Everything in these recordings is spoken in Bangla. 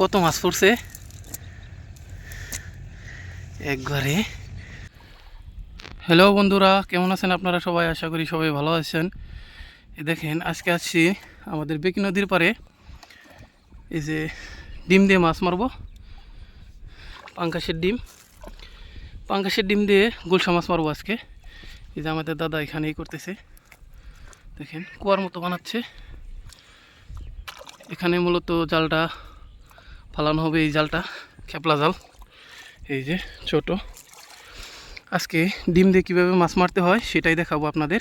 কত মাছ পড়ছে? একবারে। হ্যালো বন্ধুরা, কেমন আছেন আপনারা সবাই? আশা করি সবাই ভালো আছেন। দেখেন, আজকে আসছি আমাদের বেকি নদীর পারে এই যে ডিম দিয়ে মাছ মারবো। পাঙ্কাশের ডিম। পাঙ্কাশের ডিম দিয়ে গুলশা মাছ মারবো আজকে। এই যে আমাদের দাদা এখানেই করতেছে। দেখেন, কুয়ার মতো বানাচ্ছে। এখানে মূলত জালটা ফালানো হবে এই জালটা, খেপলা জাল। এই যে ছোট। আজকে ডিম দিয়ে কীভাবে মাছ মারতে হয় সেটাই দেখাবো আপনাদের।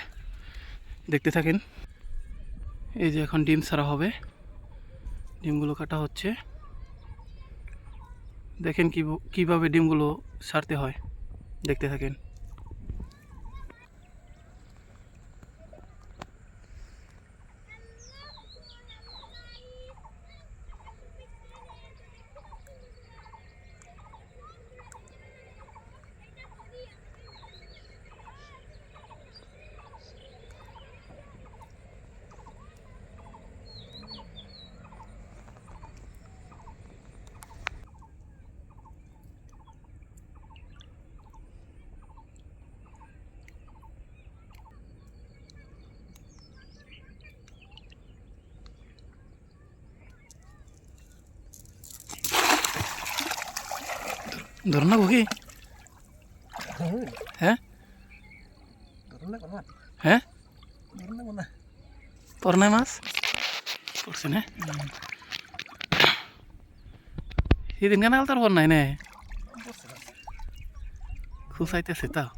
দেখতে থাকেন। এই যে এখন ডিম ছাড়া হবে। ডিমগুলো কাটা হচ্ছে। দেখেন কী কীভাবে ডিমগুলো ছাড়তে হয়। দেখতে থাকেন। ধরুন না ঘুকি হ্যাঁ? হ্যাঁ? পর নাই মাছ? পড়ছে না? সেদিন কেন আলতার পর নাই নে? খুসাইতেছে তাও।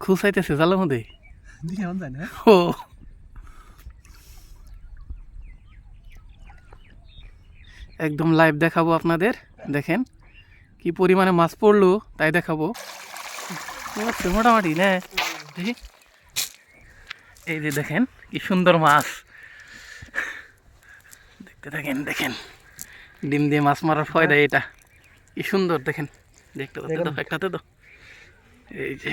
খুসাইতেছে জালের মধ্যে। ও। একদম লাইভ দেখাবো আপনাদের দেখেন। কি পরিমাণে মাছ পড়ল তাই দেখাবো। মোটামুটি না। এই যে দেখেন কি সুন্দর মাছ। দেখতে থাকেন দেখেন। ডিম দিয়ে মাছ মারার ফয়দা এটা। কি সুন্দর দেখেন। দেখতে তো একটাতে তো। এই যে।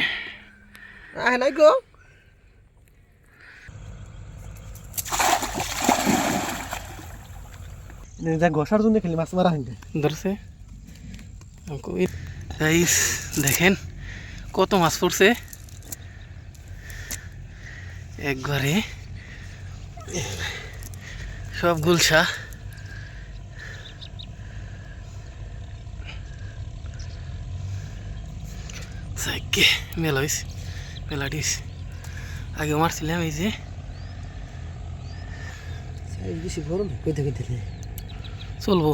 আহ নাই গো। যা ঘষার জন্য খেলি মাছ মারা হিন্দে ধরছে। গাইস দেখেন কত মাছ পড়ছে। একবারে সব গুলশা। সাইকে মেলা হয়েছে মেলা ডিস আগে মারছিলাম এই যে। বেশি গরম কইতে কইতে চলবো।